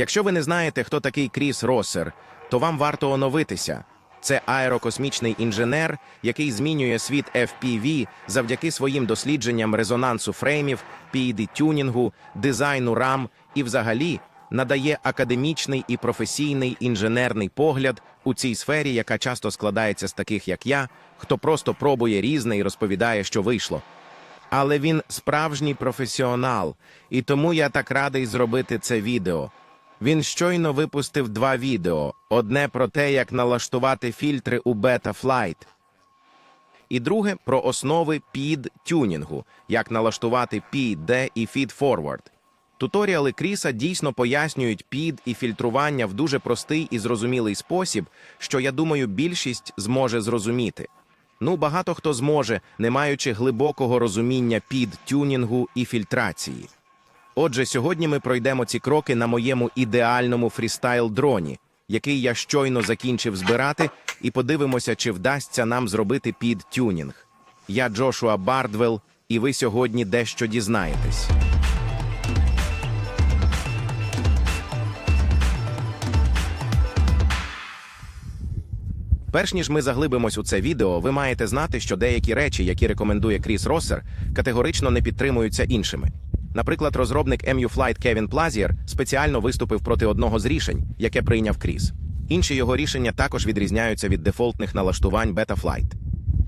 Якщо ви не знаєте, хто такий Кріс Россер, то вам варто оновитися. Це аерокосмічний інженер, який змінює світ FPV завдяки своїм дослідженням резонансу фреймів, PID-тюнінгу, дизайну рам і взагалі надає академічний і професійний інженерний погляд у цій сфері, яка часто складається з таких, як я, хто просто пробує різне і розповідає, що вийшло. Але він справжній професіонал, і тому я так радий зробити це відео. Він щойно випустив два відео: одне про те, як налаштувати фільтри у Betaflight, і друге про основи під тюнінгу, як налаштувати PD і Feed Forward. Туторіали Кріса дійсно пояснюють під і фільтрування в дуже простий і зрозумілий спосіб, що я думаю, більшість зможе зрозуміти. Ну, багато хто зможе, не маючи глибокого розуміння під тюнінгу і фільтрації. Отже, сьогодні ми пройдемо ці кроки на моєму ідеальному фрістайл-дроні, який я щойно закінчив збирати, і подивимося, чи вдасться нам зробити під тюнінг. Я Джошуа Бардвелл, і ви сьогодні дещо дізнаєтесь. Перш ніж ми заглибимось у це відео, ви маєте знати, що деякі речі, які рекомендує Кріс Россер, категорично не підтримуються іншими. Наприклад, розробник MU Flight Кевін Плазіер спеціально виступив проти одного з рішень, яке прийняв Кріс. Інші його рішення також відрізняються від дефолтних налаштувань Betaflight.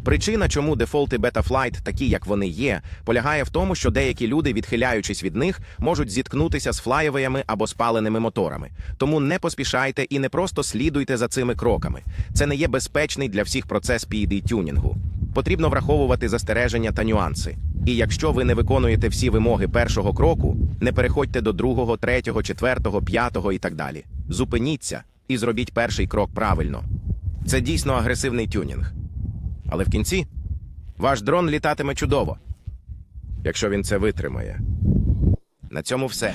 Причина, чому дефолти Betaflight такі, як вони є, полягає в тому, що деякі люди, відхиляючись від них, можуть зіткнутися з флаєвеями або спаленими моторами. Тому не поспішайте і не просто слідуйте за цими кроками. Це не є безпечний для всіх процес pd тюнінгу. Потрібно враховувати застереження та нюанси. І якщо ви не виконуєте всі вимоги першого кроку, не переходьте до другого, третього, четвертого, п'ятого і так далі. Зупиніться і зробіть перший крок правильно. Це дійсно агресивний тюнінг. Але в кінці ваш дрон літатиме чудово, якщо він це витримає. На цьому все.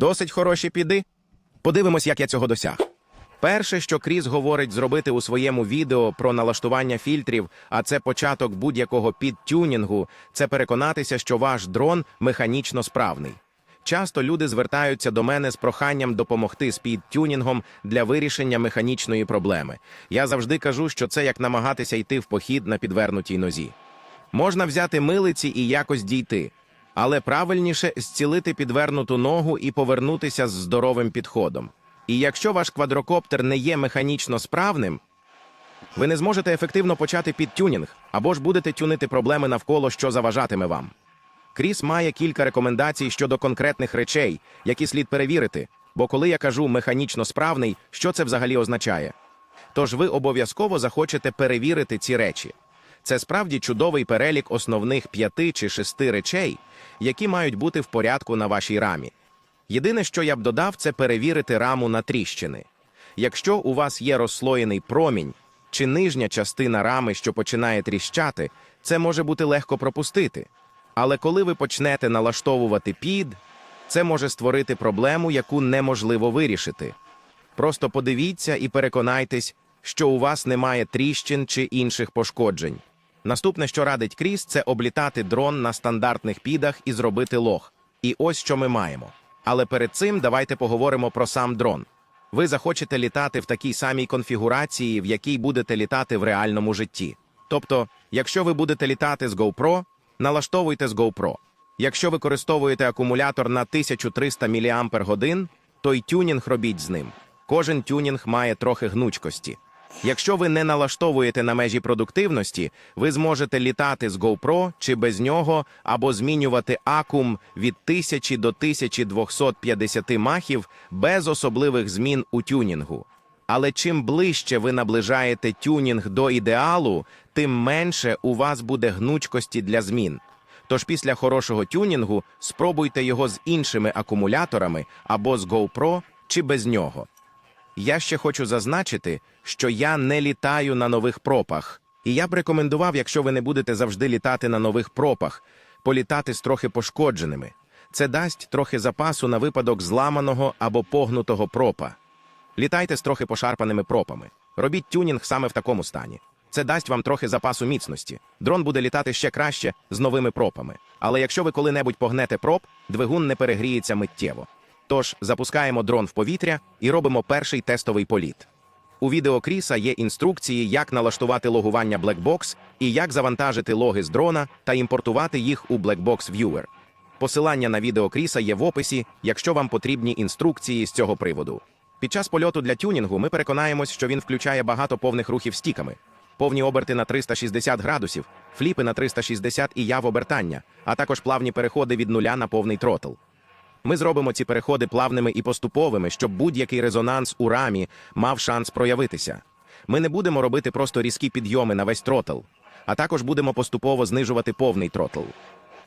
Досить хороші піди. Подивимось, як я цього досяг. Перше, що Кріс говорить зробити у своєму відео про налаштування фільтрів, а це початок будь-якого підтюнінгу, це переконатися, що ваш дрон механічно справний. Часто люди звертаються до мене з проханням допомогти з підтюнінгом для вирішення механічної проблеми. Я завжди кажу, що це як намагатися йти в похід на підвернутій нозі. Можна взяти милиці і якось дійти, але правильніше зцілити підвернуту ногу і повернутися з здоровим підходом. І якщо ваш квадрокоптер не є механічно справним, ви не зможете ефективно почати підтюнінг або ж будете тюнити проблеми навколо, що заважатиме вам. Кріс має кілька рекомендацій щодо конкретних речей, які слід перевірити, бо коли я кажу механічно справний, що це взагалі означає? Тож ви обов'язково захочете перевірити ці речі. Це справді чудовий перелік основних п'яти чи шести речей, які мають бути в порядку на вашій рамі. Єдине, що я б додав, це перевірити раму на тріщини. Якщо у вас є розслоєний промінь чи нижня частина рами, що починає тріщати, це може бути легко пропустити. Але коли ви почнете налаштовувати під, це може створити проблему, яку неможливо вирішити. Просто подивіться і переконайтесь, що у вас немає тріщин чи інших пошкоджень. Наступне, що радить Кріс, це облітати дрон на стандартних підах і зробити лог. І ось що ми маємо. Але перед цим давайте поговоримо про сам дрон. Ви захочете літати в такій самій конфігурації, в якій будете літати в реальному житті. Тобто, якщо ви будете літати з GoPro, Налаштовуйте з GoPro. Якщо використовуєте акумулятор на 1300 мАч, то й тюнінг робіть з ним. Кожен тюнінг має трохи гнучкості. Якщо ви не налаштовуєте на межі продуктивності, ви зможете літати з GoPro чи без нього, або змінювати акум від 1000 до 1250 махів без особливих змін у тюнінгу. Але чим ближче ви наближаєте тюнінг до ідеалу, тим менше у вас буде гнучкості для змін. Тож після хорошого тюнінгу спробуйте його з іншими акумуляторами або з GoPro чи без нього. Я ще хочу зазначити, що я не літаю на нових пропах. І я б рекомендував, якщо ви не будете завжди літати на нових пропах, політати з трохи пошкодженими. Це дасть трохи запасу на випадок зламаного або погнутого пропа. Літайте з трохи пошарпаними пропами. Робіть тюнінг саме в такому стані. Це дасть вам трохи запасу міцності. Дрон буде літати ще краще з новими пропами. Але якщо ви коли-небудь погнете проп, двигун не перегріється миттєво. Тож запускаємо дрон в повітря і робимо перший тестовий політ. У відео Кріса є інструкції, як налаштувати логування Blackbox і як завантажити логи з дрона та імпортувати їх у Blackbox Viewer. Посилання на відео Кріса є в описі, якщо вам потрібні інструкції з цього приводу. Під час польоту для тюнінгу ми переконаємось, що він включає багато повних рухів стіками, повні оберти на 360 градусів, фліпи на 360 і яв обертання, а також плавні переходи від нуля на повний тротл. Ми зробимо ці переходи плавними і поступовими, щоб будь-який резонанс у рамі мав шанс проявитися. Ми не будемо робити просто різкі підйоми на весь тротл, а також будемо поступово знижувати повний тротл.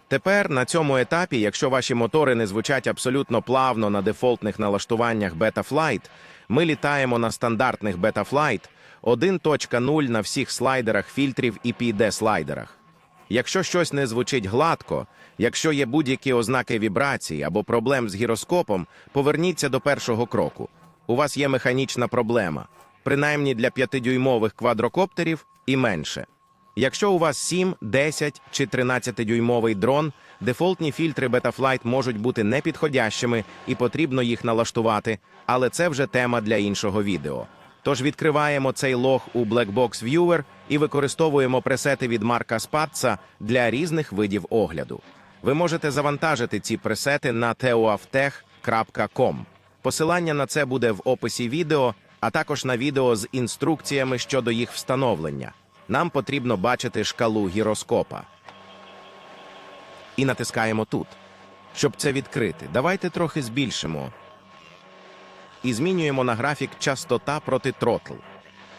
Тепер на цьому етапі, якщо ваші мотори не звучать абсолютно плавно на дефолтних налаштуваннях Betaflight, ми літаємо на стандартних Betaflight 1.0 на всіх слайдерах фільтрів і PD слайдерах. Якщо щось не звучить гладко, якщо є будь-які ознаки вібрації або проблем з гіроскопом, поверніться до першого кроку. У вас є механічна проблема, принаймні для 5-дюймових квадрокоптерів і менше. Якщо у вас 7, 10 чи 13-дюймовий дрон, дефолтні фільтри Betaflight можуть бути непідходящими і потрібно їх налаштувати, але це вже тема для іншого відео. Тож відкриваємо цей лог у Blackbox Viewer і використовуємо пресети від Марка Спатца для різних видів огляду. Ви можете завантажити ці пресети на teoaftech.com. Посилання на це буде в описі відео, а також на відео з інструкціями щодо їх встановлення. Нам потрібно бачити шкалу гіроскопа. І натискаємо тут. Щоб це відкрити, давайте трохи збільшимо і змінюємо на графік частота проти тротл.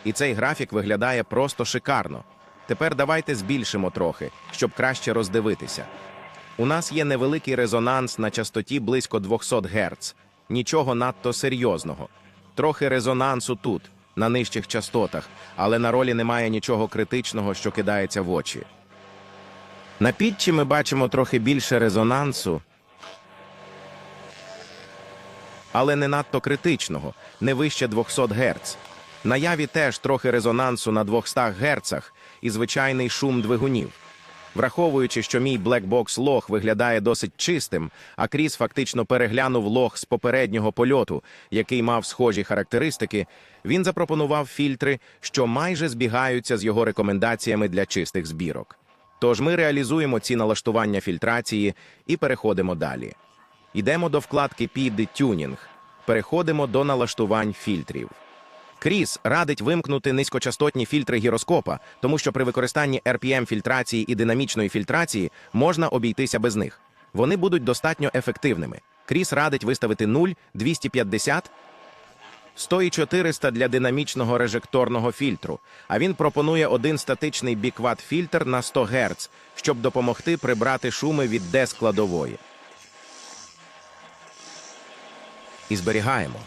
І цей графік виглядає просто шикарно. Тепер давайте збільшимо трохи, щоб краще роздивитися. У нас є невеликий резонанс на частоті близько 200 Гц. Нічого надто серйозного. Трохи резонансу тут, на нижчих частотах, але на ролі немає нічого критичного, що кидається в очі. На підчі ми бачимо трохи більше резонансу, але не надто критичного, не вище 200 Гц. На яві теж трохи резонансу на 200 Гц і звичайний шум двигунів. Враховуючи, що мій блекбокс лог виглядає досить чистим, а Кріс фактично переглянув лог з попереднього польоту, який мав схожі характеристики, він запропонував фільтри, що майже збігаються з його рекомендаціями для чистих збірок. Тож ми реалізуємо ці налаштування фільтрації і переходимо далі. Йдемо до вкладки під Tuning. Переходимо до налаштувань фільтрів. Кріс радить вимкнути низькочастотні фільтри гіроскопа, тому що при використанні RPM фільтрації і динамічної фільтрації можна обійтися без них. Вони будуть достатньо ефективними. Кріс радить виставити 0, 250, 100 і 400 для динамічного режекторного фільтру, а він пропонує один статичний бікват фільтр на 100 Гц, щоб допомогти прибрати шуми від Д-складової. І зберігаємо.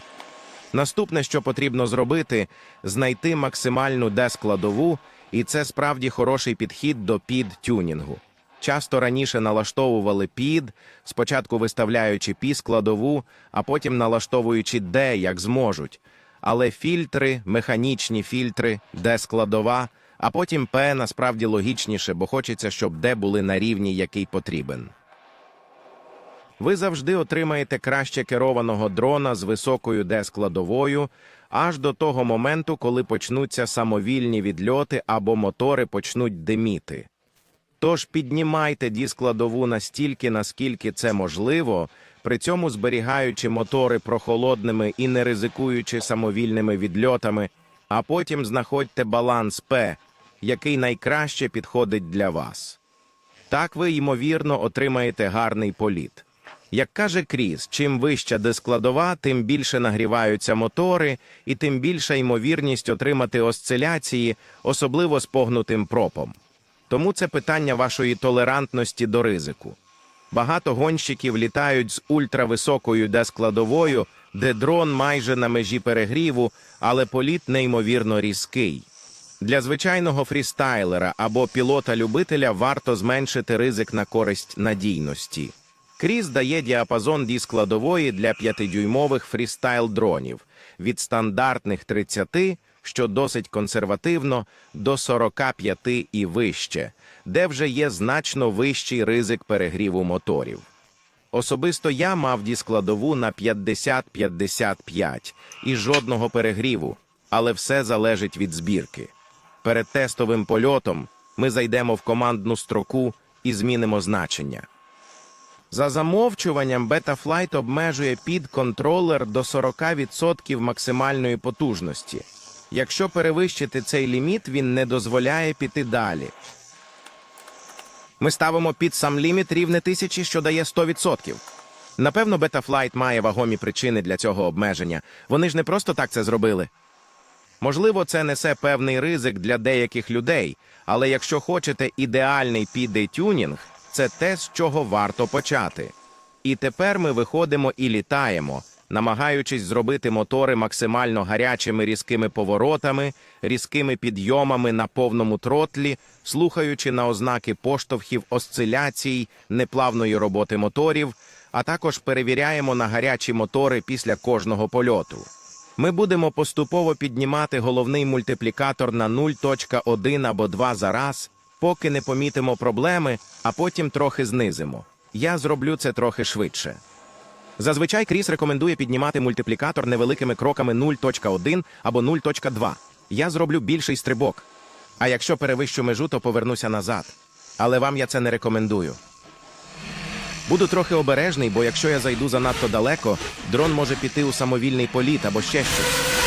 Наступне, що потрібно зробити, знайти максимальну D-складову, і це справді хороший підхід до під-тюнінгу. Часто раніше налаштовували під, спочатку виставляючи пі-складову, а потім налаштовуючи D, як зможуть. Але фільтри, механічні фільтри, D-складова, а потім P насправді логічніше, бо хочеться, щоб D були на рівні, який потрібен. Ви завжди отримаєте краще керованого дрона з високою D-складовою аж до того моменту, коли почнуться самовільні відльоти або мотори почнуть диміти. Тож піднімайте діскладову настільки, наскільки це можливо, при цьому зберігаючи мотори прохолодними і не ризикуючи самовільними відльотами, а потім знаходьте баланс П, який найкраще підходить для вас. Так ви, ймовірно, отримаєте гарний політ. Як каже Кріс, чим вища дискладова, тим більше нагріваються мотори, і тим більша ймовірність отримати осциляції, особливо з погнутим пропом. Тому це питання вашої толерантності до ризику. Багато гонщиків літають з ультрависокою дескладовою, де дрон майже на межі перегріву, але політ неймовірно різкий. Для звичайного фрістайлера або пілота-любителя варто зменшити ризик на користь надійності. Кріс дає діапазон діскладової для 5-дюймових фрістайл-дронів від стандартних 30, що досить консервативно, до 45 і вище, де вже є значно вищий ризик перегріву моторів. Особисто я мав діскладову на 50-55 і жодного перегріву, але все залежить від збірки. Перед тестовим польотом ми зайдемо в командну строку і змінимо значення. За замовчуванням Betaflight обмежує підконтролер до 40% максимальної потужності. Якщо перевищити цей ліміт, він не дозволяє піти далі. Ми ставимо під сам ліміт рівне тисячі, що дає 100%. Напевно, Betaflight має вагомі причини для цього обмеження. Вони ж не просто так це зробили. Можливо, це несе певний ризик для деяких людей, але якщо хочете ідеальний піде-тюнінг, це те, з чого варто почати. І тепер ми виходимо і літаємо, намагаючись зробити мотори максимально гарячими різкими поворотами, різкими підйомами на повному тротлі, слухаючи на ознаки поштовхів осциляцій, неплавної роботи моторів, а також перевіряємо на гарячі мотори після кожного польоту. Ми будемо поступово піднімати головний мультиплікатор на 0.1 або 2 за раз, поки не помітимо проблеми, а потім трохи знизимо. Я зроблю це трохи швидше. Зазвичай Кріс рекомендує піднімати мультиплікатор невеликими кроками 0.1 або 0.2. Я зроблю більший стрибок. А якщо перевищу межу, то повернуся назад. Але вам я це не рекомендую. Буду трохи обережний, бо якщо я зайду занадто далеко, дрон може піти у самовільний політ або ще щось.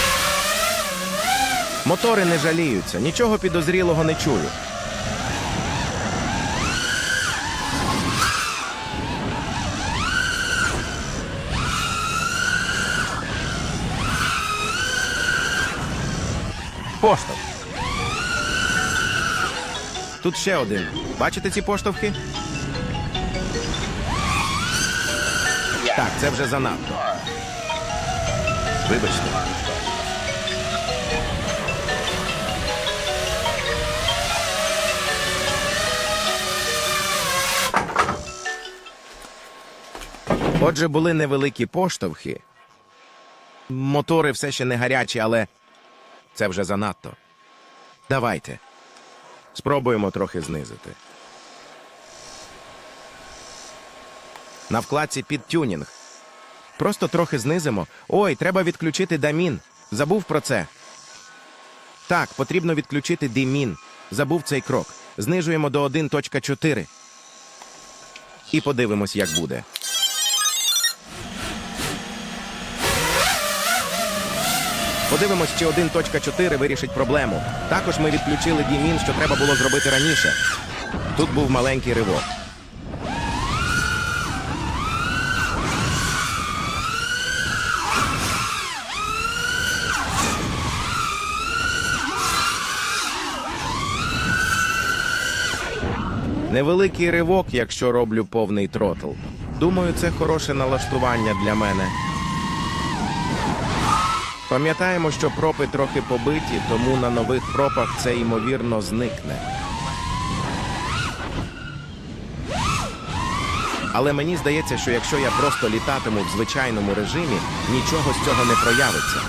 Мотори не жаліються, нічого підозрілого не чую. Поштовх. Тут ще один. Бачите ці поштовхи? Так, це вже занадто. Вибачте. Отже, були невеликі поштовхи. Мотори все ще не гарячі, але це вже занадто. Давайте. Спробуємо трохи знизити. На вкладці під тюнінг. Просто трохи знизимо. Ой, треба відключити дамін. Забув про це. Так, потрібно відключити димін. Забув цей крок. Знижуємо до 1.4. І подивимось, як буде. Подивимось, чи 1.4 вирішить проблему. Також ми відключили дімін, що треба було зробити раніше. Тут був маленький ривок. Невеликий ривок, якщо роблю повний тротл. Думаю, це хороше налаштування для мене. Пам'ятаємо, що пропи трохи побиті, тому на нових пропах це ймовірно зникне. Але мені здається, що якщо я просто літатиму в звичайному режимі, нічого з цього не проявиться.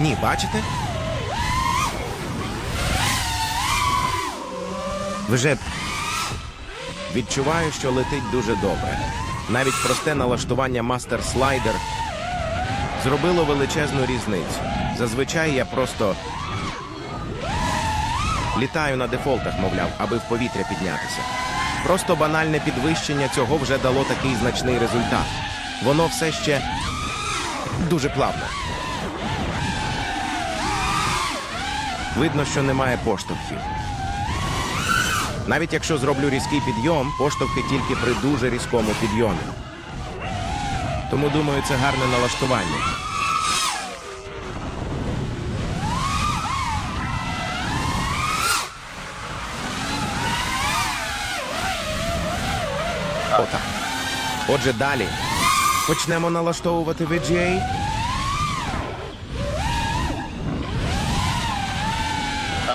Ні, бачите? Вже відчуваю, що летить дуже добре. навіть просте налаштування Master Slider зробило величезну різницю. Зазвичай я просто літаю на дефолтах, мовляв, аби в повітря піднятися. Просто банальне підвищення цього вже дало такий значний результат. Воно все ще дуже плавно. Видно, що немає поштовхів. Навіть якщо зроблю різкий підйом, поштовхи тільки при дуже різкому підйомі. Тому думаю, це гарне налаштування. Отак. Отже, далі почнемо налаштовувати VGA.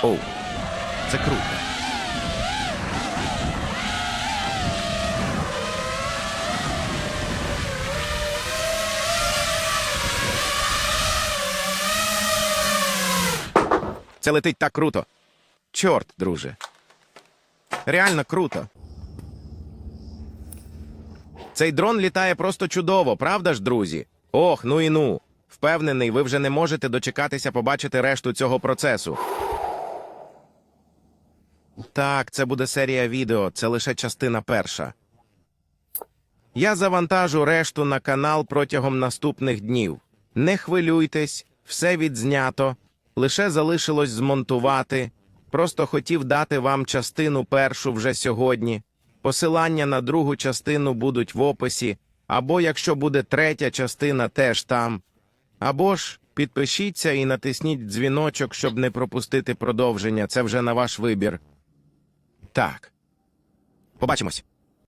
Оу, це круто. Це летить так круто. Чорт, друже. Реально круто. Цей дрон літає просто чудово, правда ж, друзі? Ох, ну і ну. Впевнений, ви вже не можете дочекатися побачити решту цього процесу. Так, це буде серія відео, це лише частина перша. Я завантажу решту на канал протягом наступних днів. Не хвилюйтесь, все відзнято. Лише залишилось змонтувати. Просто хотів дати вам частину першу вже сьогодні. Посилання на другу частину будуть в описі, або якщо буде третя частина, теж там. Або ж підпишіться і натисніть дзвіночок, щоб не пропустити продовження. Це вже на ваш вибір. Так. Побачимось.